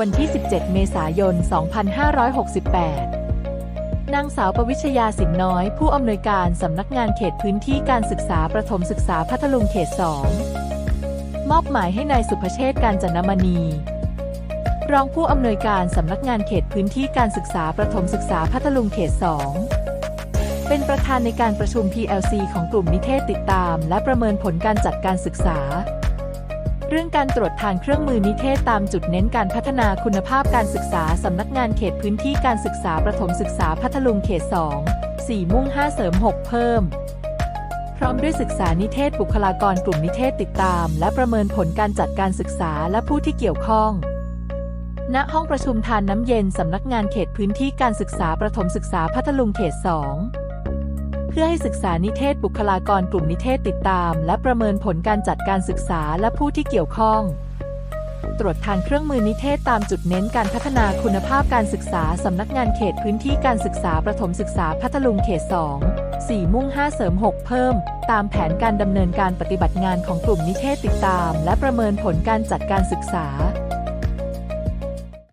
วันที่ 17 เมษายน 2568 นางสาวปวิชยาสินน้อย ผู้อำนวยการสำนักงานเขตพื้นที่การศึกษาประถมศึกษาพัทลุงเขต 2 มอบหมายให้นายสุภเชษฐ์การจนมณี รองผู้อำนวยการสำนักงานเขตพื้นที่การศึกษาประถมศึกษาพัทลุงเขต 2เป็นประธานในการประชุม PLC ของกลุ่มนิเทศติดตาม และประเมินผลการจัดการศึกษา รื่องการตรวจทางเครื่องมือนิเทศตามจุดเน้นการพัฒนาคุณภาพการศึกษาสำนักงานเขตพื้นที่การศึกษาประถมศึกษาพัทลุงเขต 2 4 มุ่ง 5 เสริม 6 เพิ่ม พร้อมด้วยศึกษานิเทศบุคลากรกลุ่มนิเทศติดตาม และประเมินผลการจัดการศึกษาและผู้ที่เกี่ยวข้อง ณ ห้องประชุมทานน้ำเย็นสำนักงานเขตพื้นที่การศึกษาประถมศึกษาพัทลุงเขต 2 พื่อให้ศึกษานิเทศบุคลากรกลุ่มนิเทศติดตาม และประเมินผลการจัดการศึกษาและผู้ที่เกี่ยวข้อง ตรวจทางเครื่องมือนิเทศตามจุดเน้นการพัฒนาคุณภาพการศึกษาสำนักงานเขตพื้นที่การศึกษาประถมศึกษาพัทลุงเขต 2 4 มุ่ง 5 เสริม 6 เพิ่ม ตามแผนการดำเนินการปฏิบัติงานของกลุ่มนิเทศติดตาม และประเมินผลการจัดการศึกษา